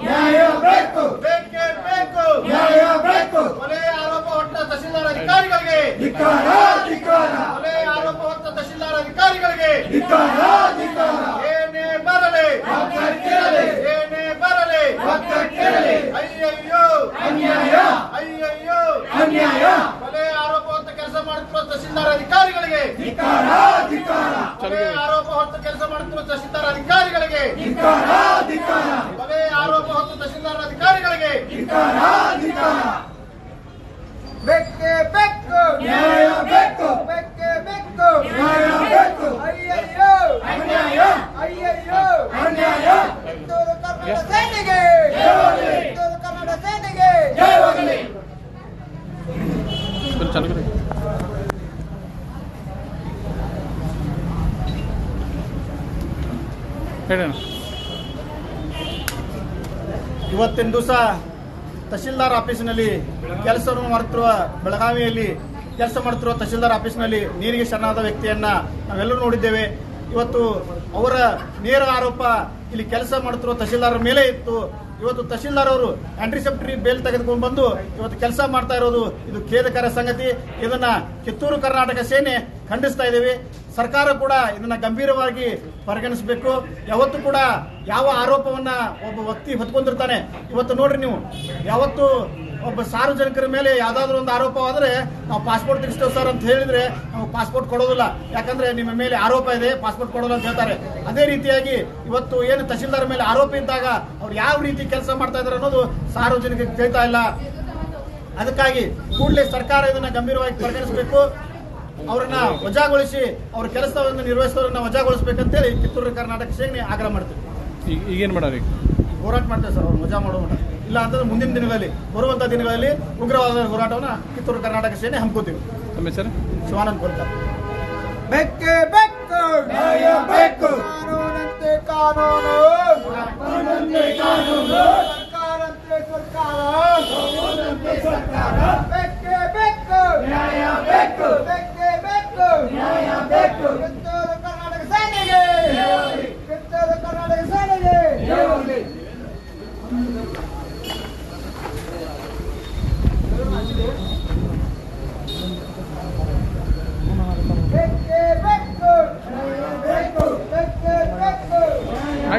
ನ್ಯಾಯ ಬೇಕು. ಬೇಕೇ ಬೇಕು. ನ್ಯಾಯ ಬೇಕು. ಕೊಲೆ ಆರೋಪ ಹೊತ್ತ ತಹಸೀಲ್ದಾರ್ ಅಧಿಕಾರಿಗಳಿಗೆ. ಧಿಕ್ಕಾರ ಧಿಕ್ಕಾರ ಕೊಲೆ ಆರೋಪ ಹೊತ್ತ ತಹಸೀಲ್ದಾರ್ ಅಧಿಕಾರಿಗಳಿಗೆ. ಧಿಕ್ಕಾರ ಧಿಕ್ಕಾರ ಏನೇ ಬರಲಿ. ಕೇಳಲಿ ಏನೇ ಬರಲಿ. ಕೇಳಲಿ ಅಯ್ಯಯ್ಯೋ. ಅನ್ಯಾಯ. ಅಯ್ಯಯ್ಯೋ. ಅನ್ಯಾಯ. ಕೊಲೆ ಆರೋಪ ಹೊತ್ತ ಕೆಲಸ ಮಾಡುತ್ತಿರುವ ತಹಸೀಲ್ದಾರ್ ಅಧಿಕಾರಿಗಳಿಗೆ. ಧಿಕ್ಕಾರ ಧಿಕ್ಕಾರ ಕೊಲೆ ಆರೋಪ ಹೊತ್ತ ಕೆಲಸ ಮಾಡುತ್ತಿರುವ ತಹಸೀಲ್ದಾರ್ ಅಧಿಕಾರಿಗಳಿಗೆ. ಧಿಕ್ಕಾರ ಕೊಲೆ ಆರೋಪ ಹೊತ್ತು ತಹಸೀಲ್ದಾರ್ ಅಧಿಕಾರಿಗಳಿಗೆ ಧಿಕ್ಕಾರ ಧಿಕ್ಕಾರ ಬೆಕ್ಕೆ ಬೆಕ್ಕು ನ್ಯಾಯ ಬೇಕು ಬೆಕ್ಕೆ ಬೆಕ್ಕು ನ್ಯಾಯ ಬೇಕು ಅಯ್ಯಯ್ಯೋ ಅನ್ಯಾಯ ಅಯ್ಯಯ್ಯೋ ಅನ್ಯಾಯ ಕಿತ್ತೂರು ಕನ್ನಡ ಸೇನೆಗೆ ಜಯವಾಗಲಿ. ಕಿತ್ತೂರು ಕನ್ನಡ ಸೇನೆಗೆ ಜಯವಾಗಲಿ ಹೇಳೋಣ. ಇವತ್ತಿನ ದಿವಸ ತಹಶೀಲ್ದಾರ್ ಆಫೀಸ್ನಲ್ಲಿ ಕೆಲಸವನ್ನು ಮಾಡುತ್ತಿರುವ ಬೆಳಗಾವಿಯಲ್ಲಿ ಕೆಲಸ ಮಾಡುತ್ತಿರುವ ತಹಶೀಲ್ದಾರ್ ಆಫೀಸ್ನಲ್ಲಿ ನೀರಿಗೆ ಶರಣಾದ ವ್ಯಕ್ತಿಯನ್ನ ನಾವೆಲ್ಲರೂ ನೋಡಿದ್ದೇವೆ. ಇವತ್ತು ಅವರ ನೇರ ಆರೋಪ ಇಲ್ಲಿ ಕೆಲಸ ಮಾಡುತ್ತಿರುವ ತಹಶೀಲ್ದಾರ್ ಮೇಲೆ ಇತ್ತು. ಇವತ್ತು ತಹಶೀಲ್ದಾರ್ ಅವರು ಆಂಟಿಸೆಪ್ಟರಿ ಬೇಲ್ ತೆಗೆದುಕೊಂಡು ಬಂದು ಇವತ್ತು ಕೆಲಸ ಮಾಡ್ತಾ ಇರೋದು. ಇದು ಖೇದಕರ ಸಂಗತಿ. ಇದನ್ನ ಕಿತ್ತೂರು ಕರ್ನಾಟಕ ಸೇನೆ ಖಂಡಿಸ್ತಾ ಇದ್ದೀವಿ. ಸರ್ಕಾರ ಕೂಡ ಇದನ್ನ ಗಂಭೀರವಾಗಿ ಪರಿಗಣಿಸಬೇಕು. ಯಾವತ್ತು ಕೂಡ ಯಾವ ಆರೋಪವನ್ನ ಒಬ್ಬ ವ್ಯಕ್ತಿ ಹೊತ್ಕೊಂಡಿರ್ತಾನೆ. ಇವತ್ತು ನೋಡ್ರಿ ನೀವು, ಯಾವತ್ತು ಒಬ್ಬ ಸಾರ್ವಜನಿಕರ ಮೇಲೆ ಯಾವ್ದಾದ್ರು ಒಂದು ಆರೋಪವಾದ್ರೆ ನಾವು ಪಾಸ್ಪೋರ್ಟ್ ತೆಗಿಸ್ತೇವೆ ಸರ್ ಅಂತ ಹೇಳಿದ್ರೆ ನಾವು ಪಾಸ್ಪೋರ್ಟ್ ಕೊಡೋದಿಲ್ಲ. ಯಾಕಂದ್ರೆ ನಿಮ್ಮ ಮೇಲೆ ಆರೋಪ ಇದೆ ಪಾಸ್ಪೋರ್ಟ್ ಕೊಡೋಲ್ಲ ಅಂತ ಹೇಳ್ತಾರೆ. ಅದೇ ರೀತಿಯಾಗಿ ಇವತ್ತು ಏನು ತಹಶೀಲ್ದಾರ್ ಮೇಲೆ ಆರೋಪ ಇದ್ದಾಗ ಅವ್ರು ಯಾವ ರೀತಿ ಕೆಲಸ ಮಾಡ್ತಾ ಇದಾರೆ ಅನ್ನೋದು ಸಾರ್ವಜನಿಕರಿಗೆ ತಿಳಿತಾ ಇಲ್ಲ. ಅದಕ್ಕಾಗಿ ಕೂಡಲೇ ಸರ್ಕಾರ ಇದನ್ನ ಗಂಭೀರವಾಗಿ ಪರಿಗಣಿಸಬೇಕು. ಅವ್ರನ್ನ ವಜಾಗೊಳಿಸಿ ಅವ್ರ ಕೆಲಸವನ್ನು ನಿರ್ವಹಿಸೋರನ್ನ ವಜಾಗೊಳಿಸಬೇಕಂತೇಳಿ ಕಿತ್ತೂರು ಕರ್ನಾಟಕ ಸೇನೆ ಆಗ್ರಹ ಮಾಡ್ತೀವಿ ಈಗ ಈಗೇನು ಮಾಡೋರಿ ಹೋರಾಟ ಮಾಡ್ತೇವೆ ಸರ್ ಅವ್ರು ವಜಾ ಮಾಡೋ ಇಲ್ಲ ಅಂತಂದ್ರೆ ಮುಂದಿನ ದಿನಗಳಲ್ಲಿ ಬರುವಂತ ದಿನಗಳಲ್ಲಿ ಉಗ್ರವಾದ ಹೋರಾಟವನ್ನ ಕಿತ್ತೂರು ಕರ್ನಾಟಕ ಸೇನೆ ಹಮ್ಮಿಕೊತೀವಿ ಸರ್ ಶಿವಾನಂದ ಕೋಲ್ಕರ್ ಬೆಕ್ಕೆ ಬೆಕ್ಕು. ನ್ಯಾಯ ಬೇಕು ಕಾನೂನಂತೆ ಕಾನೂನು. ಕಾನೂನು. ಸರ್ಕಾರಂತೆ ಸರ್ಕಾರ. ಕಾನೂನಂತೆ ಸರ್ಕಾರ. ಬೆಕ್ಕೆ ಬೆಕ್ಕು. ನ್ಯಾಯ ಬೇಕು ಬೆಕ್ಕು ನ್ಯಾಯ ಬೇಕು ಕಿತ್ತೂರು ಕರ್ನಾಟಕ ಸೇನೆಗೆ ಜಯವಾಗಲಿ. ಕಿತ್ತೂರು ಕರ್ನಾಟಕ ಸೇನೆಗೆ ಜಯವಾಗಲಿ ಬೆಕ್ಕೆ ಬೆಕ್ಕು ನ್ಯಾಯ ಬೇಕು ಬೆಕ್ಕೆ ಬೆಕ್ಕು ಮೈಕ್ ಕೊಡಿ, ಮೈಕ್. ಕಾನೂನಂತೆ ಕಾನೂನು ಕಾನೂನಂತೆ ಕಾನೂನು ಸರ್ಕಾರಂತೆ ಸರ್ಕಾರ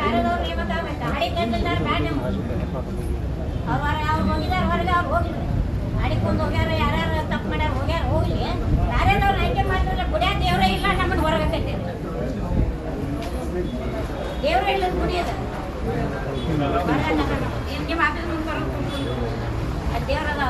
ಬೇರೆದವ್ರು ನೇಮಕ ಆಗ್ಬೇಕು ಹಳಿ ತಹಶೀಲ್ದಾರ್ ಬ್ಯಾಡ ಅವ್ರು ಅವ್ರು ಹೊರಗೆ ಅವ್ರು ಹೋಗ್ಲಿ ಅಡಿಕೊಂಡು ಹೋಗ್ಯಾರ ಯಾರ್ಯಾರು ತಪ್ಪು ಮಾಡ್ಯಾರ ಹೋಗ್ಯಾರ ಹೋಗ್ಲಿ ಬೇರೆದವ್ರು ಆಯ್ಕೆ ಮಾಡಿದ್ರೆ ಗುಡಿಯ ದೇವ್ರೇ ಇಲ್ಲ ನಮ್ಮನ್ನ ಹೊರಗೆ ದೇವ್ರೇ ಇಲ್ಲ ಗುಡಿಯದ ನಿಮ್ಮ ಆಫೀಸ್ ಮುಂದೆ ಬರೋದು ದೇವ್ರದ